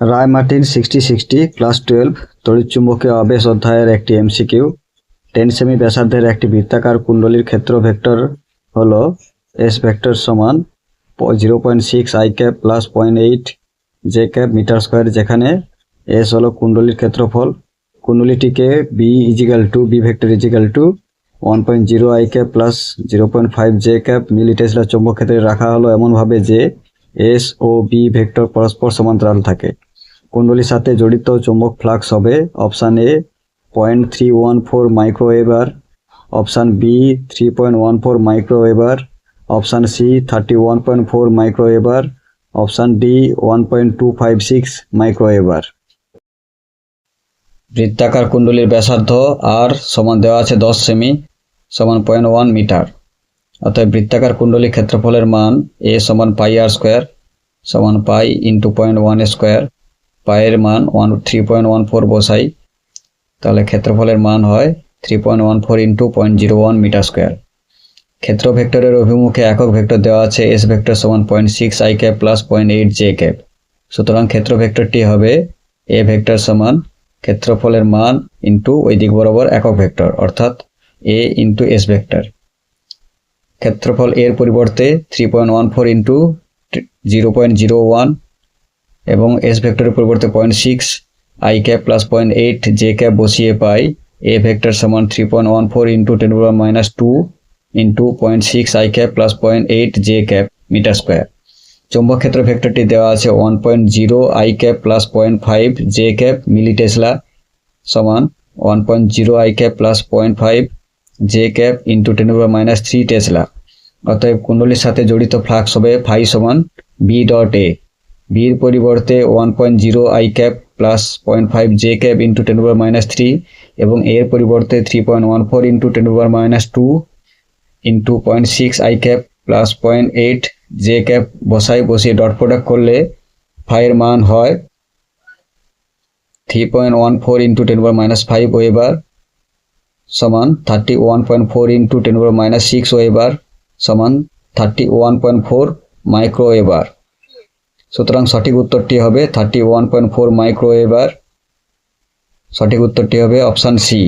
Ray Martin sixty sixty class twelve তড়িৎচুম্বকীয় আবেশ অধ্যায়ের একটি এমসিকিউ টেন সেমি ব্যাসার্ধের একটি বৃত্তাকার কুণ্ডলীর ক্ষেত্র ভেক্টর হল এস ভেক্টর সমান zero point six I cap plus point eight J cap metre square, যেখানে এস হলো কুণ্ডলীর ক্ষেত্রফল। কুণ্ডলীটিকে B is equal to B vector is equal to one point zero I cap plus zero point five J cap milli tesla চৌম্বক ক্ষেত্রে রাখা হলো। এমনভাবে যে এস ও বি ভেক্টর পরস্পর সমান্তরাল থাকে। কুণ্ডলীর সাথে জড়িত চৌম্বক ফ্লাক্স হবে। Option A point three one four microweber option B three point one four microweber option C thirty one point four microweber option D one point two five six microweber বৃত্তাকার কুণ্ডলীর ব্যাসার্ধ আর সমান দেওয়া আছে দশ সেমি, সমান point one metre. অতএব বৃত্তাকার কুণ্ডলী ক্ষেত্রফলের মান এ সমান পাই আর স্কোয়ার সমান pi into point one square পায়ের মান one three point one four বসাই, তাহলে ক্ষেত্রফলের মান হয় three point one four into point zero one metre square ক্ষেত্র ভেক্টরের অভিমুখে একক ভেক্টর দেওয়া আছে এস ভেক্টর সমান point six I cap plus point eight J cap সুতরাং ক্ষেত্র ভেক্টরটি হবে এ ভেক্টর সমান ক্ষেত্রফলের মান ইন্টু ওই দিক বরাবর একক ভেক্টর, অর্থাৎ এ ইন্টু এস ভেক্টর. ক্ষেত্রফল এর পরিবর্তে three point one four into zero point zero one এবং এস ভেক্টরের পরিবর্তে point six I cap plus point eight J cap বসিয়ে পাই। এ ভেক্টর সমান three point one four into ten minus two into point six I cap plus point eight J cap metre square চৌম্বক ক্ষেত্র ভেক্টরটি দেওয়া আছে one point zero I cap plus point five J cap milli tesla সমান one point zero I cap plus point five J cap into ten minus three tesla. অতএব কুণ্ডলীর সাথে জড়িত ফ্লাক্স হবে ফাই সমান বি ডট এ বির পরিবর্তে one point zero I cap plus point five J cap into ten minus three এবং এর পরিবর্তে three point one four into ten minus two into point six I cap plus point eight J cap বসাই বসিয়ে dot product করলে ফাইয়ের মান হয় three point one four into ten minus five weber সমান thirty one point four into ten minus six weber সমান thirty one point four microweber সুতরাং সঠিক উত্তরটি হবে thirty one point four microweber সঠিক উত্তরটি হবে অপশান সি